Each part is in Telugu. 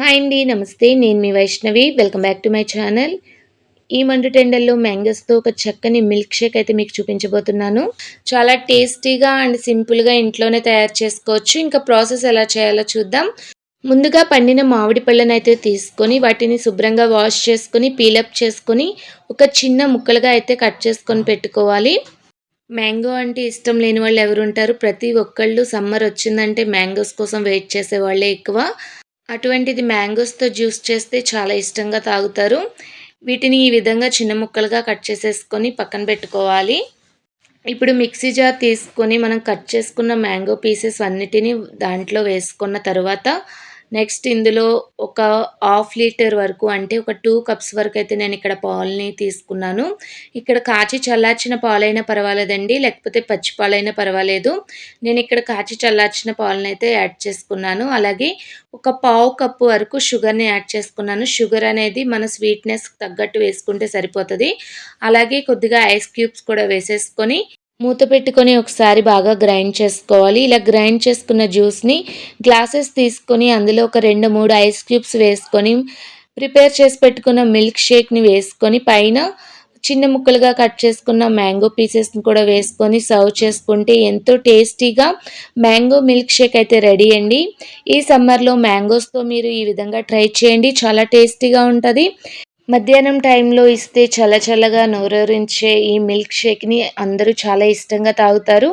హాయ్ అండి నమస్తే. నేను మీ Vaishnavi. Welcome back to my channel ఈ మండు టెండల్లో మ్యాంగోస్తో ఒక చక్కని మిల్క్ షేక్ అయితే మీకు చూపించబోతున్నాను. చాలా టేస్టీగా అండ్ సింపుల్గా ఇంట్లోనే తయారు చేసుకోవచ్చు. ఇంకా ప్రాసెస్ ఎలా చేయాలో చూద్దాం. ముందుగా పండిన మామిడి పళ్ళను అయితే తీసుకొని వాటిని శుభ్రంగా వాష్ చేసుకొని పీలప్ చేసుకొని ఒక చిన్న ముక్కలుగా అయితే కట్ చేసుకొని పెట్టుకోవాలి. మ్యాంగో అంటే ఇష్టం లేని వాళ్ళు ఎవరు ఉంటారు ప్రతి ఒక్కళ్ళు సమ్మర్ వచ్చిందంటే మ్యాంగోస్ కోసం వెయిట్ చేసే వాళ్ళే ఎక్కువ. అటువంటిది మ్యాంగోస్తో జ్యూస్ చేస్తే చాలా ఇష్టంగా తాగుతారు. వీటిని ఈ విధంగా చిన్న ముక్కలుగా కట్ చేసేసుకొని పక్కన పెట్టుకోవాలి. ఇప్పుడు మిక్సీ జార్ తీసుకొని మనం కట్ చేసుకున్న మ్యాంగో పీసెస్ అన్నిటినీ దాంట్లో వేసుకున్న తర్వాత నెక్స్ట్ ఇందులో ఒక హాఫ్ లీటర్ వరకు అంటే ఒక టూ కప్స్ వరకు అయితే నేను ఇక్కడ పాలని తీసుకున్నాను. ఇక్కడ కాచి చల్లార్చిన పాలైనా పర్వాలేదండి లేకపోతే పచ్చి పాలైనా పర్వాలేదు. నేను ఇక్కడ కాచి చల్లార్చిన పాలను అయితే యాడ్ చేసుకున్నాను. అలాగే ఒక పావు కప్పు వరకు షుగర్ని యాడ్ చేసుకున్నాను. షుగర్ అనేది మన స్వీట్నెస్ తగ్గట్టు వేసుకుంటే సరిపోతుంది. అలాగే కొద్దిగా ఐస్ క్యూబ్స్ కూడా వేసేసుకొని మూత పెట్టుకొని ఒకసారి బాగా గ్రైండ్ చేసుకోవాలి. ఇలా గ్రైండ్ చేసుకున్న జ్యూస్ని గ్లాసెస్ తీసుకొని అందులో ఒక రెండు మూడు ఐస్ క్యూబ్స్ వేసుకొని ప్రిపేర్ చేసి పెట్టుకున్న మిల్క్ షేక్ని వేసుకొని పైన చిన్న ముక్కలుగా కట్ చేసుకున్న మ్యాంగో పీసెస్ని కూడా వేసుకొని సర్వ్ చేసుకుంటే ఎంతో టేస్టీగా మ్యాంగో మిల్క్ షేక్ అయితే రెడీ అండి. ఈ సమ్మర్లో మ్యాంగోస్తో మీరు ఈ విధంగా ట్రై చేయండి. చాలా టేస్టీగా ఉంటుంది. మధ్యాహ్నం టైంలో ఇస్తే చల్ల చల్లగా నోరూరించే ఈ మిల్క్ షేక్ని అందరూ చాలా ఇష్టంగా తాగుతారు.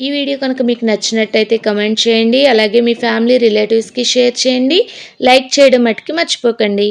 ఈ వీడియో కనుక మీకు నచ్చినట్టయితే కమెంట్ చేయండి. అలాగే మీ ఫ్యామిలీ రిలేటివ్స్కి షేర్ చేయండి. లైక్ చేయడం మట్టుకి మర్చిపోకండి.